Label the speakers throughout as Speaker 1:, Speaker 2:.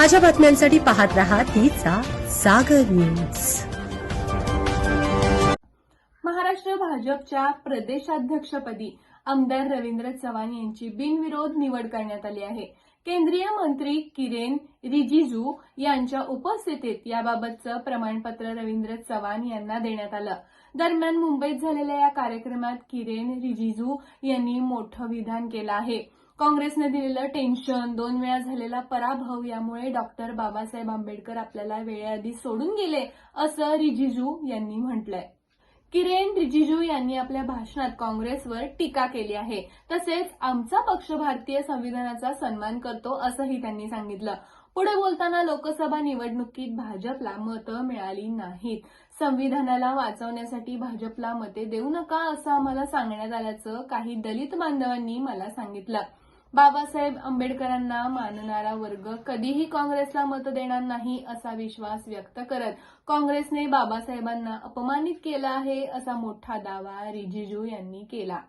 Speaker 1: ताज्या बातम्यांसाठी पाहत रहा तिचा सागर न्यूज.
Speaker 2: महाराष्ट्र भाजपच्या प्रदेशाध्यक्षपदी आमदार रवींद्र चव्हाण यांची बिनविरोध निवड करण्यात आली आहे. केंद्रीय मंत्री किरेन रिजिजू यांच्या उपस्थितीत याबाबतचं प्रमाणपत्र रवींद्र चव्हाण यांना देण्यात आलं. दरम्यान मुंबईत झालेल्या या कार्यक्रमात किरेन रिजिजू यांनी मोठं विधान केलं आहे. काँग्रेसने दिलेलं टेन्शन दोन वेळा झालेला पराभव यामुळे डॉक्टर बाबासाहेब आंबेडकर आपल्याला वेळेआधी सोडून गेले असं रिजिजू यांनी म्हटलंय. किरेन रिजिजू यांनी आपल्या भाषणात काँग्रेसवर टीका केली आहे. तसेच आमचा पक्ष भारतीय संविधानाचा सन्मान करतो असंही त्यांनी सांगितलं. पुढे बोलताना लोकसभा निवडणुकीत भाजपला मतं मिळाली नाहीत. संविधानाला वाचवण्यासाठी भाजपला मते देऊ नका असं आम्हाला सांगण्यात आल्याचं काही दलित बांधवांनी मला सांगितलं. बाबासाहेब आंबेडकरांना मानणारा वर्ग कधीही काँग्रेसला मत देणार नाही असा विश्वास व्यक्त करत काँग्रेसने बाबासाहेबांना अपमानित केला आहे असा मोठा दावा रिजिजू यांनी केला.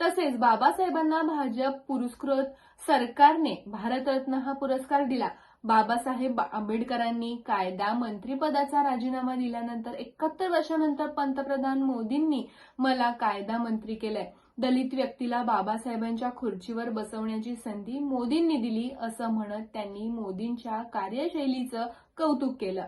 Speaker 2: तसेच बाबासाहेबांना भाजप पुरस्कृत सरकारने भारतरत्न हा पुरस्कार दिला. बाबासाहेब आंबेडकरांनी कायदा मंत्रीपदाचा राजीनामा दिल्यानंतर एकाहत्तर वर्षानंतर पंतप्रधान मोदींनी मला कायदा मंत्री केलंय. दलित व्यक्तीला बाबासाहेबांच्या खुर्चीवर बसवण्याची संधी मोदींनी दिली असं म्हणत त्यांनी मोदींच्या कार्यशैलीचं कौतुक केलं.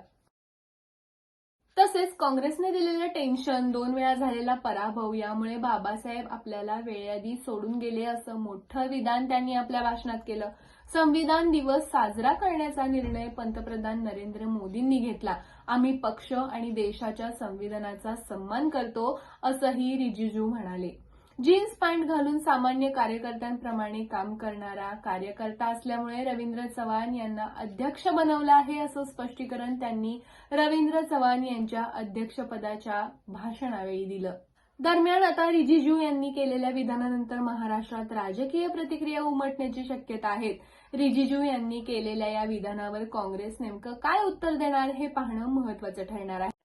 Speaker 2: तसेच काँग्रेसने दिलेलं टेन्शन दोन वेळा झालेला पराभव यामुळे बाबासाहेब आपल्याला वेळेआधी सोडून गेले असं मोठं विधान त्यांनी आपल्या भाषणात केलं. संविधान दिवस साजरा करण्याचा निर्णय पंतप्रधान नरेंद्र मोदींनी घेतला. आम्ही पक्ष आणि देशाच्या संविधानाचा सन्मान करतो असंही रिजिजू म्हणाले. जीन्स पॅन्ट घालून सामान्य कार्यकर्त्यांप्रमाणे काम करणारा कार्यकर्ता असल्यामुळे रवींद्र चव्हाण यांना अध्यक्ष बनवलं आहे असं स्पष्टीकरण त्यांनी रवींद्र चव्हाण यांच्या अध्यक्षपदाच्या भाषणावेळी दिलं. दरम्यान आता रिजिजू यांनी केलेल्या विधानानंतर महाराष्ट्रात राजकीय प्रतिक्रिया उमटण्याची शक्यता आहे. रिजिजू यांनी केलेल्या या विधानावर काँग्रेस नेमकं काय उत्तर देणार हे पाहणं महत्वाचं ठरणार आहे.